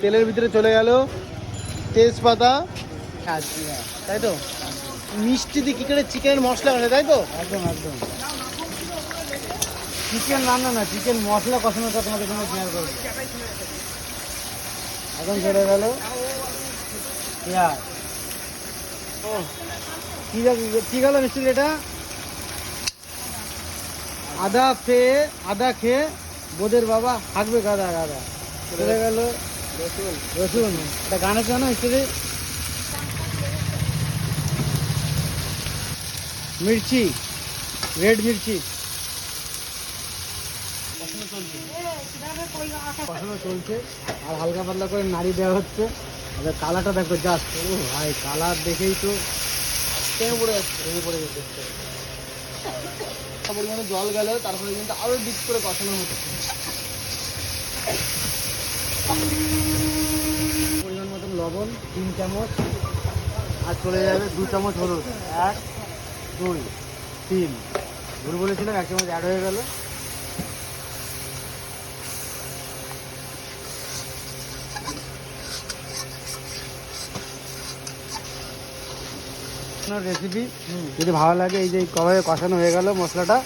তেলের ভিতরে চলে গেল তেজপাতা। তাই তো? মিষ্টি দিয়ে কি করে চিকেনের মশলা করে তাই তো? একদম একদম। চিকেন রান্না না চিকেন মশলা কষানোটা তোমাদের সঙ্গে শেয়ার করব। এখন চলে গেল ও কি গেল- কি গেল মিস্ত্রি এটা? আদা খেয়ে আদা খেয়ে বোধের বাবা হাঁকবে গাদা গাদা। চলে গেল রসুন এটা গানের জন্য মিস্ত্রি মির্চি, রেড মির্চি। কষানো চলছে। আর হালকা পাতলা করে নাড়ি দেওয়া হচ্ছে। আর কালারটা দেখো জাস্ট ও ভাই, কালার দেখেই তো টেনে পড়ে যাচ্ছে ভেঙে পড়ে যেতে পরিমাণে জল গেল, তারপরে কিন্তু আরও ডিপ করে কষানো হচ্ছে লবণ, তিন চামচ, আর চলে যাবে দু চামচ হলুদ। এক, দুই, তিন। ভুল বলেছিলাম এক চামচ অ্যাড হয়ে গেল। রেসিপি যদি ভালো লাগে এই যে কবে কষানো হয়ে গেল মশলাটা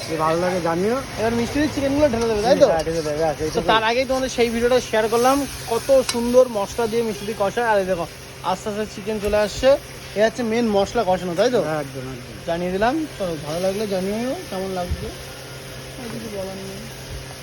যদি ভালো লাগে জানিও। এবার মিষ্টি চিকেনগুলো ঢেলে দেবে তাই তো? হ্যাঁ, ঢেলে দেবে, তো তার আগেই তোমাদের সেই ভিডিওটা শেয়ার করলাম কত সুন্দর মশলা দিয়ে মিষ্টি কষা আর দেখো আস্তে আস্তে চিকেন চলে আসছে। এ হচ্ছে মেন মশলা কষানো তাই তো? হ্যাঁ, একদম একদম। জানিয়ে দিলাম। তো ভালো লাগলে জানিও কেমন লাগছে? আর কিছু বলার নেই।